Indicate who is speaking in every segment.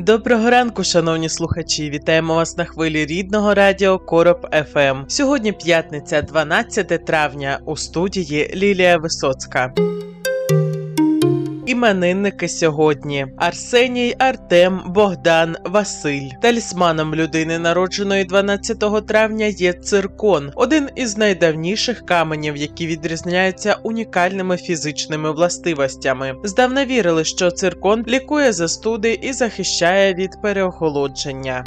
Speaker 1: Доброго ранку, шановні слухачі! Вітаємо вас на хвилі рідного радіо Короб ФМ. Сьогодні п'ятниця, 12 травня. У студії Лілія Висоцька. Іменинники сьогодні: Арсеній, Артем, Богдан, Василь. Талісманом людини, народженої 12 травня, є циркон, один із найдавніших каменів, які відрізняються унікальними фізичними властивостями. Здавна вірили, що циркон лікує застуди і захищає від переохолодження.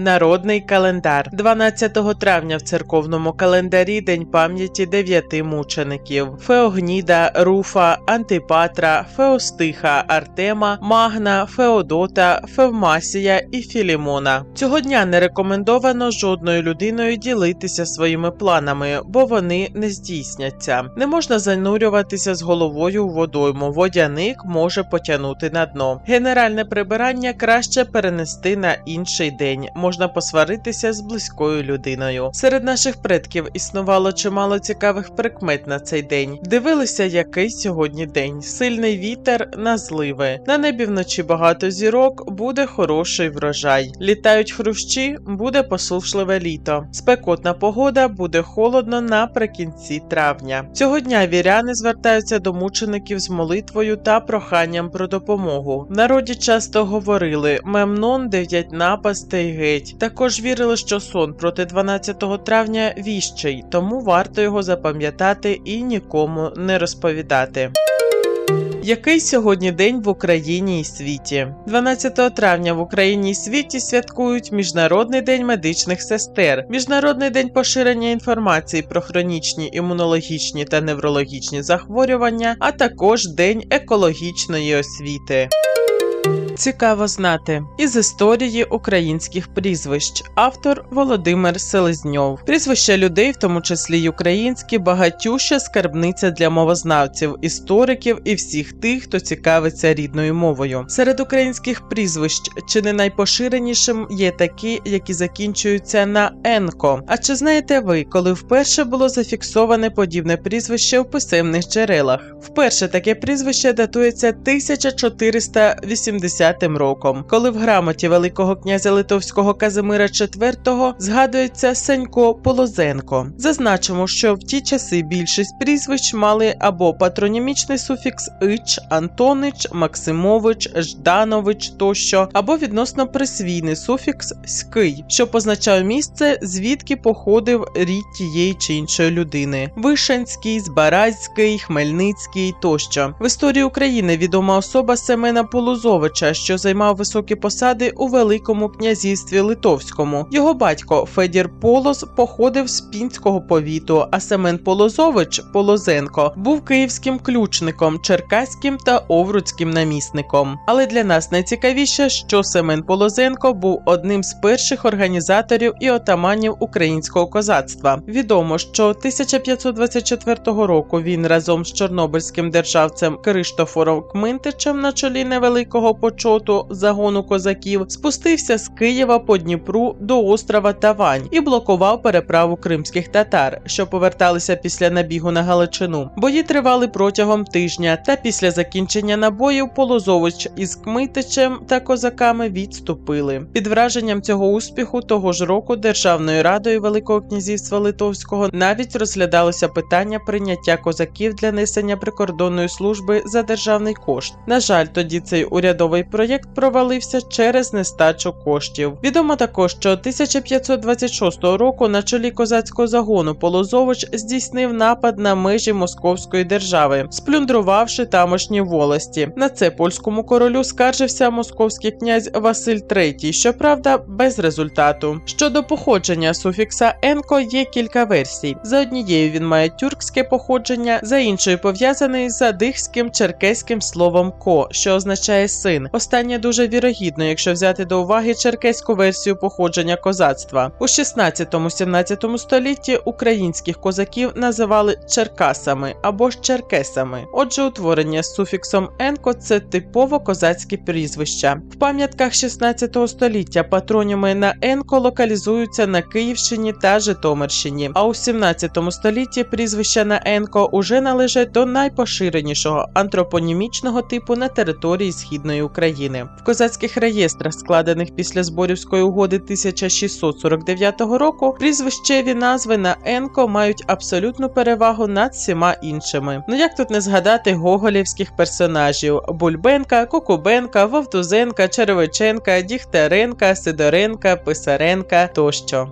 Speaker 1: Народний календар 12 травня в церковному календарі День пам'яті дев'яти мучеників: Феогніда, Руфа, Антипатра, Феостиха, Артема, Магна, Феодота, Февмасія і Філімона. Цього дня не рекомендовано жодною людиною ділитися своїми планами, бо вони не здійсняться. Не можна занурюватися з головою у водойму. Водяник може потягнути на дно. Генеральне прибирання краще перенести на інший день можна посваритися з близькою людиною. Серед наших предків існувало чимало цікавих прикмет на цей день. Дивилися, який сьогодні день. Сильний вітер на зливи. На небі вночі багато зірок, буде хороший врожай. Літають хрущі, буде посушливе літо. Спекотна погода буде холодно наприкінці травня. Цього дня віряни звертаються до мучеників з молитвою та проханням про допомогу. В народі часто говорили Мемнон дев'ять напастей геть. Також вірили, що сон проти 12 травня віщий, тому варто його запам'ятати і нікому не розповідати. Який сьогодні день в Україні і світі? 12 травня в Україні і світі святкують Міжнародний день медичних сестер, Міжнародний день поширення інформації про хронічні імунологічні та неврологічні захворювання, а також День екологічної освіти. Цікаво знати із історії українських прізвищ. Автор Володимир Селезньов. Прізвища людей, в тому числі й українські, багатюща скарбниця для мовознавців, істориків і всіх тих, хто цікавиться рідною мовою. Серед українських прізвищ чи не найпоширенішим є такі, які закінчуються на енко. А чи знаєте ви, коли вперше було зафіксоване подібне прізвище в писемних джерелах? Вперше таке прізвище датується 1480 роком, коли в грамоті Великого князя Литовського Казимира IV згадується Сенько Полозенко. Зазначимо, що в ті часи більшість прізвищ мали або патронімічний суфікс ич, Антонич, Максимович, Жданович тощо, або відносно присвійний суфікс ський, що позначав місце, звідки походив рід тієї чи іншої людини: Вишенський, Збаразький, Хмельницький тощо. В історії України відома особа Семена Полозовича, що займав високі посади у Великому князівстві Литовському. Його батько Федір Полоз походив з пінського повіту, а Семен Полозович Полозенко був київським ключником, черкаським та овруцьким намісником. Але для нас найцікавіше, що Семен Полозенко був одним з перших організаторів і отаманів українського козацтва. Відомо, що 1524 року він разом з чорнобильським державцем Криштофором Кминтичем на чолі невеликого почоту загону козаків спустився з Києва по Дніпру до острова Тавань і блокував переправу кримських татар, що поверталися після набігу на Галичину. Бої тривали протягом тижня, та після закінчення набоїв Полозович із Кмитичем та козаками відступили. Під враженням цього успіху того ж року Державною радою Великого князівства Литовського навіть розглядалося питання прийняття козаків для несення прикордонної служби за державний кошт. На жаль, тоді цей урядовий проєкт провалився через нестачу коштів. Відомо також, що 1526 року на чолі козацького загону Полозович здійснив напад на межі Московської держави, сплюндрувавши тамошні волості. На це польському королю скаржився московський князь Василь III, щоправда, без результату. Щодо походження суфікса енко є кілька версій. За однією він має тюркське походження, за іншою пов'язаний з адихським черкеським словом ко, що означає син. Останнє дуже вірогідно, якщо взяти до уваги черкеську версію походження козацтва. У 16-17 столітті українських козаків називали черкасами або ж черкесами. Отже, утворення з суфіксом енко це типово козацькі прізвища. В пам'ятках 16 століття патроніми на енко локалізуються на Київщині та Житомирщині. А у 17 столітті прізвища на енко уже належать до найпоширенішого антропонімічного типу на території східної України. В козацьких реєстрах, складених після зборівської угоди 1649 року, прізвищеві назви на енко мають абсолютну перевагу над всіма іншими. Ну як тут не згадати гоголівських персонажів: Бульбенка, Кукубенка, Вовтузенка, Черевиченка, Дігтяренка, Сидоренка, Писаренка тощо.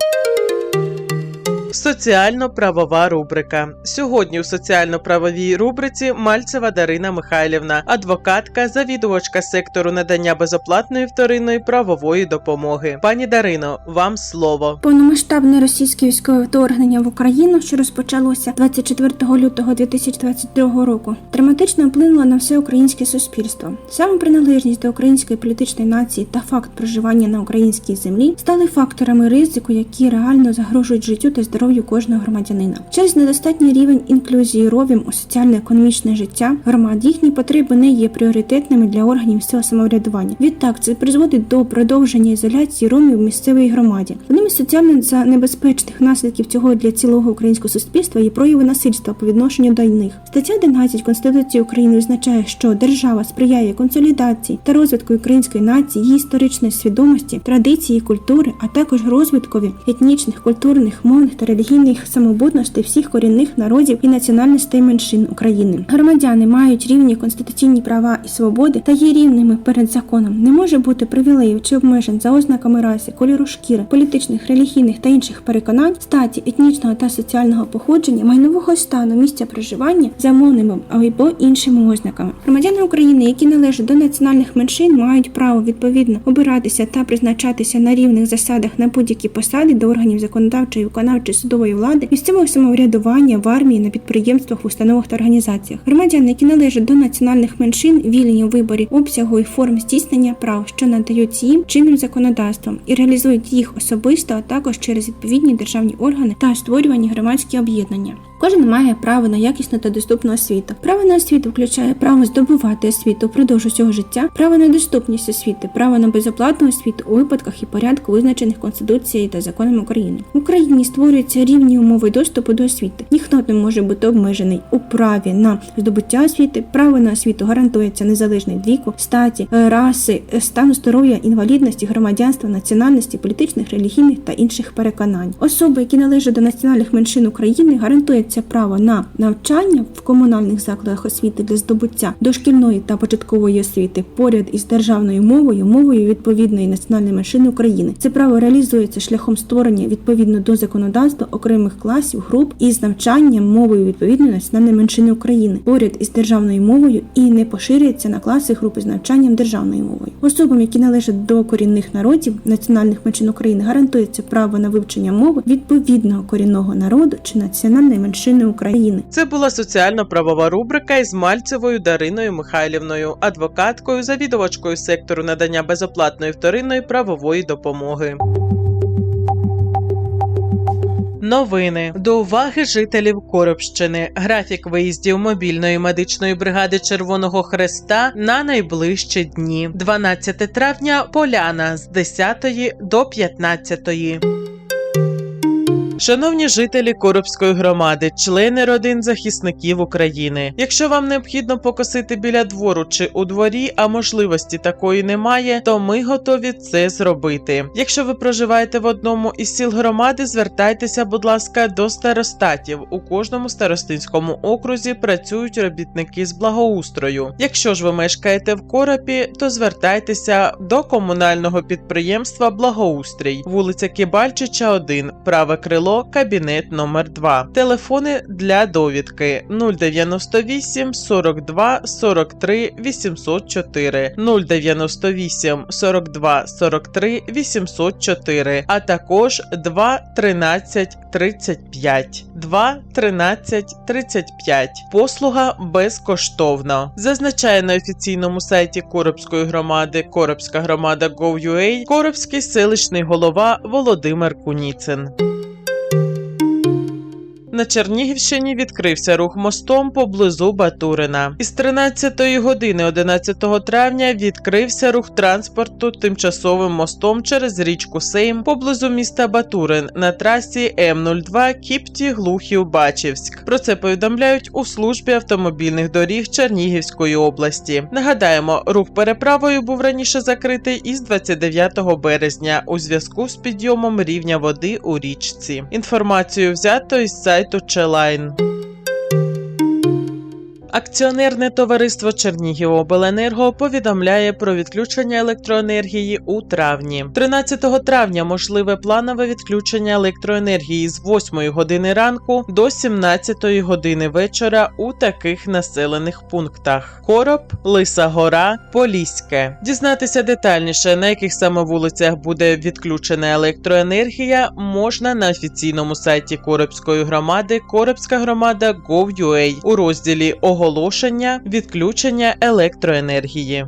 Speaker 1: Соціально-правова рубрика. Сьогодні у соціально-правовій рубриці Мальцева Дарина Михайлівна, адвокатка, завідувачка сектору надання безоплатної вторинної правової допомоги. Пані Дарино, вам слово.
Speaker 2: Повномасштабне російське військове вторгнення в Україну, що розпочалося 24 лютого 2022 року, драматично вплинуло на все українське суспільство. Саме приналежність до української політичної нації та факт проживання на українській землі стали факторами ризику, які реально загрожують життю та здоров'ю кожного громадянина. Через недостатній рівень інклюзії ровім у соціально-економічне життя громад їхні потреби не є пріоритетними для органів місцевого самоврядування. Відтак це призводить до продовження ізоляції ромів в місцевій громаді. Одним із соціально за небезпечних наслідків цього для цілого українського суспільства є прояви насильства по відношенню до них. Стаття 11 Конституції України визначає, що держава сприяє консолідації та розвитку української нації, її історичної свідомості, традиції, культури, а також розвиткові етнічних, культурних, мовних та релігійних самобутностей всіх корінних народів і національностей меншин України. Громадяни мають рівні конституційні права і свободи та є рівними перед законом. Не може бути привілеїв чи обмежень за ознаками раси, кольору шкіри, політичних, релігійних та інших переконань, статі, етнічного та соціального походження, майнового стану, місця проживання за мовними або іншими ознаками. Громадяни України, які належать до національних меншин, мають право відповідно обиратися та призначатися на рівних засадах на будь-які посади до органів законодавчої, виконавчої, судової влади, місцевого самоврядування в армії, на підприємствах, установах та організаціях. Громадяни, які належать до національних меншин, вільні у виборі обсягу і форм здійснення прав, що надаються їм чинним законодавством, і реалізують їх особисто, а також через відповідні державні органи та створювані громадські об'єднання. Кожен має право на якісну та доступну освіту. Право на освіту включає право здобувати освіту впродовж усього життя, право на доступність освіти, право на безоплатну освіту у випадках і порядку, визначених Конституцією та законом України. В Україні створюються рівні умови доступу до освіти. Ніхто не може бути обмежений у праві на здобуття освіти. Право на освіту гарантується незалежно від віку, статі, е, раси, е, стану здоров'я, інвалідності, громадянства, національності, політичних, релігійних та інших переконань. Особи, які належать до національних меншин України, гарантується право на навчання в комунальних закладах освіти для здобуття дошкільної та початкової освіти поряд із державною мовою, мовою відповідної національної меншини України. Це право реалізується шляхом створення відповідно до законодавства окремих класів, груп із навчанням мовою відповідної національної меншини України поряд із державною мовою і не поширюється на класи групи з навчанням державною мовою. Особам, які належать до корінних народів національних меншин України, гарантується право на вивчення мови відповідного корінного народу чи національної меншини України.
Speaker 1: Це була соціально-правова рубрика із Мальцевою Дариною Михайлівною, адвокаткою, завідувачкою сектору надання безоплатної вторинної правової допомоги. Новини до уваги жителів Коробщини. Графік виїздів мобільної медичної бригади Червоного Хреста на найближчі дні. 12 травня Поляна з 10 до 15. Шановні жителі Коробської громади, члени родин захисників України. Якщо вам необхідно покосити біля двору чи у дворі, а можливості такої немає, то ми готові це зробити. Якщо ви проживаєте в одному із сіл громади, звертайтеся, будь ласка, до старостатів. У кожному старостинському окрузі працюють робітники з благоустрою. Якщо ж ви мешкаєте в Коропі, то звертайтеся до комунального підприємства Благоустрій, вулиця Кибальчича, 1, праве крило. Село Кабінет номер 2 Телефони для довідки 098 42 43 804 098 42 43 804, а також 2 13 35 2 13 35. Послуга безкоштовна. Зазначає на офіційному сайті Коробської громади Коробська громада Gov.ua Коробський селищний голова Володимир Куніцин. На Чернігівщині відкрився рух мостом поблизу Батурина. Із 13 години 11 травня відкрився рух транспорту тимчасовим мостом через річку Сейм поблизу міста Батурин на трасі М02 Кіпті Глухів Бачівськ. Про це повідомляють у службі автомобільних доріг Чернігівської області. Нагадаємо, рух переправою був раніше закритий із 29 березня у зв'язку з підйомом рівня води у річці. Інформацію взято із сайту Челайн. Акціонерне товариство Чернігівобленерго повідомляє про відключення електроенергії у травні. 13 травня можливе планове відключення електроенергії з 8 години ранку до 17 години вечора у таких населених пунктах: Короб, Лиса Гора, Поліське. Дізнатися детальніше, на яких саме вулицях буде відключена електроенергія, можна на офіційному сайті Коробської громади Коробська громада Gov.ua у розділі Оголошення відключення електроенергії.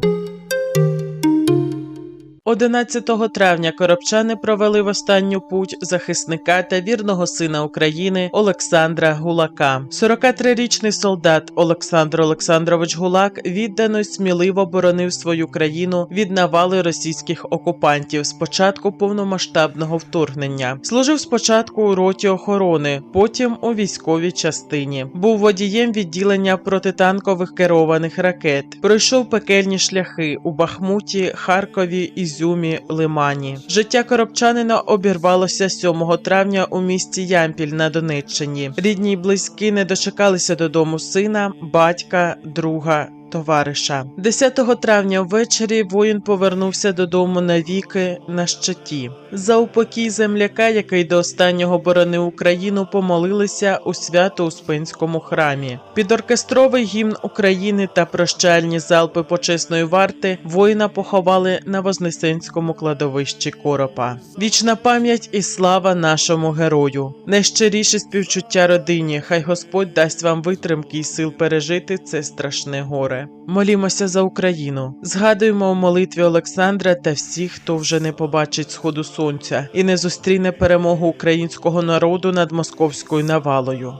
Speaker 1: 11 травня коробчани провели в останню путь захисника та вірного сина України Олександра Гулака. 43-річний солдат Олександр Олександрович Гулак віддано сміливо боронив свою країну від навали російських окупантів з початку повномасштабного вторгнення. Служив спочатку у роті охорони, потім у військовій частині. Був водієм відділення протитанкових керованих ракет. Пройшов пекельні шляхи у Бахмуті, Харкові, Ізюмі, Лимані. Життя коробчанина обірвалося 7 травня у місті Ямпіль на Донеччині. Рідні й близькі не дочекалися додому сина, батька, друга. Товариша 10 травня ввечері воїн повернувся додому навіки на щиті. За упокій земляка, який до останнього боронив Україну, помолилися у свято-успенському храмі. Під оркестровий гімн України та прощальні залпи почесної варти воїна поховали на Вознесенському кладовищі Коропа. Вічна пам'ять і слава нашому герою. Найщиріше співчуття родині. Хай Господь дасть вам витримки і сил пережити це страшне горе. Молімося за Україну. Згадуємо у молитві Олександра та всіх, хто вже не побачить сходу сонця і не зустріне перемогу українського народу над московською навалою.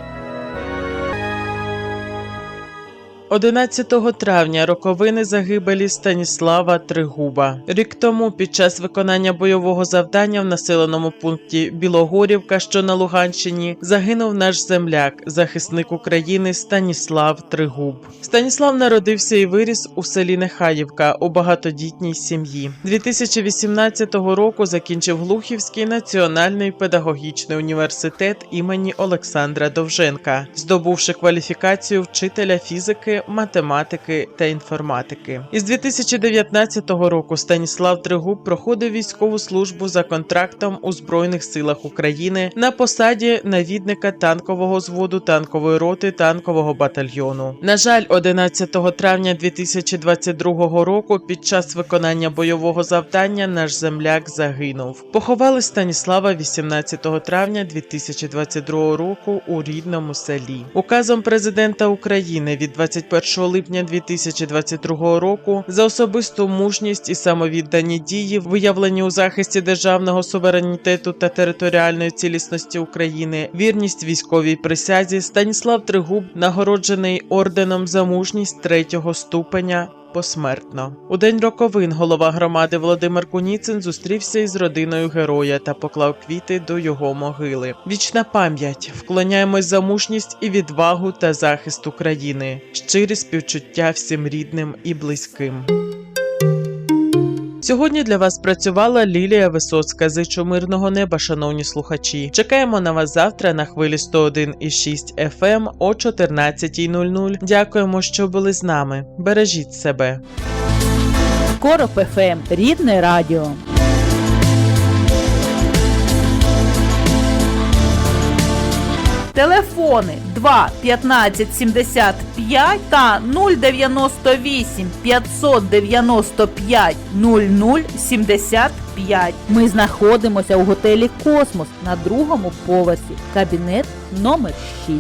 Speaker 1: 11 травня роковини загибелі Станіслава Тригуба. Рік тому, під час виконання бойового завдання в населеному пункті Білогорівка, що на Луганщині, загинув наш земляк, захисник України Станіслав Тригуб. Станіслав народився і виріс у селі Нехаївка у багатодітній сім'ї. 2018 року закінчив Глухівський національний педагогічний університет імені Олександра Довженка, здобувши кваліфікацію вчителя фізики математики та інформатики. Із 2019 року Станіслав Тригуб проходив військову службу за контрактом у Збройних силах України на посаді навідника танкового зводу танкової роти танкового батальйону. На жаль, 11 травня 2022 року під час виконання бойового завдання наш земляк загинув. Поховали Станіслава 18 травня 2022 року у рідному селі. Указом президента України від 21 липня 2022 року за особисту мужність і самовіддані дії, виявлені у захисті державного суверенітету та територіальної цілісності України, вірність військовій присязі, Станіслав Тригуб нагороджений орденом за мужність третього ступеня. Посмертно у день роковин голова громади Володимир Куніцин зустрівся із родиною героя та поклав квіти до його могили. Вічна пам'ять, вклоняємось за мужність і відвагу та захист України, щирі співчуття всім рідним і близьким. Сьогодні для вас працювала Лілія Висоцька. Зичу мирного неба, шановні слухачі. Чекаємо на вас завтра на хвилі 101,6 FM о 14.00. Дякуємо, що були з нами. Бережіть себе.
Speaker 3: Короб ФМ. Рідне радіо. Телефони 2 15 75 та 098 595 00 75. Ми знаходимося у готелі Космос на другому поверсі. Кабінет номер 6.